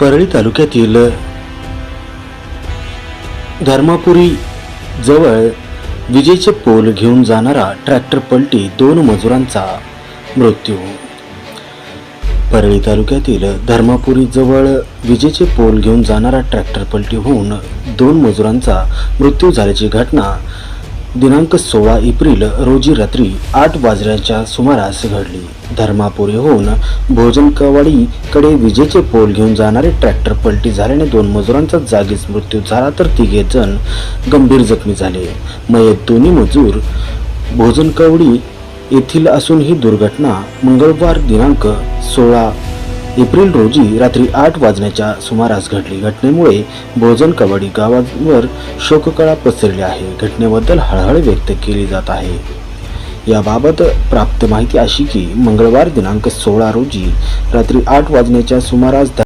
परळी तालुक्यातील धर्मापुरी जवळ विजेचे पोल घेऊन जाणारा ट्रॅक्टर पलटी दोन मजुरांचा मृत्यू. परळी तालुक्यातील धर्मापुरी जवळ विजेचे पोल घेऊन जाणारा ट्रॅक्टर पलटी होऊन दोन मजुरांचा मृत्यू झाल्याची घटना दिनांक सोळा एप्रिल रोजी रात्री आठ वाजण्याच्या सुमारास घडली. धर्मापुरी होऊन भोजनकवाडीकडे विजेचे पोल घेऊन जाणारे ट्रॅक्टर पलटी झाल्याने दोन मजुरांचा जागीच मृत्यू झाला तर तिघे जण गंभीर जखमी झाले. मयत दोन्ही मजूर भोजनकवडी येथील असून ही दुर्घटना मंगळवार दिनांक सोळा एप्रिल रोजी रात्री आठ वाजण्याच्या सुमारास घडली घटनेमुळे भोजन कवाडी गावावर शोककळा पसरली आहे. घटनेबद्दल हळहळ व्यक्त केली जात आहे. याबाबत प्राप्त माहिती अशी की मंगळवार दिनांक सोळा रोजी रात्री आठ वाजण्याच्या सुमारास